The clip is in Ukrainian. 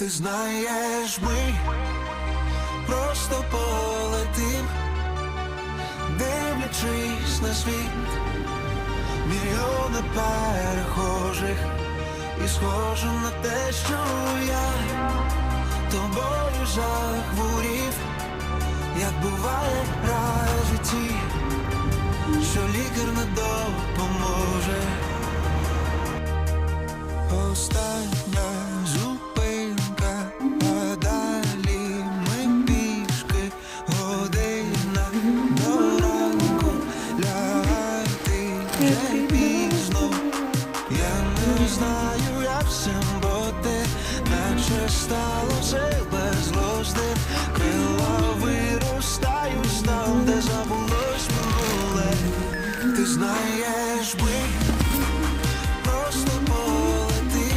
Ти знаєш, ми просто полетим, дивлячись на світ, мільйони перехожих, і схоже на те, що я тобою захворів, як буває раз в житті, що лікар не допоможе. Остання Найбіжну, я не знаю, як всім бути, наче стало все без лости, крила де забулось минуле. Ти знаєш би, просто полети.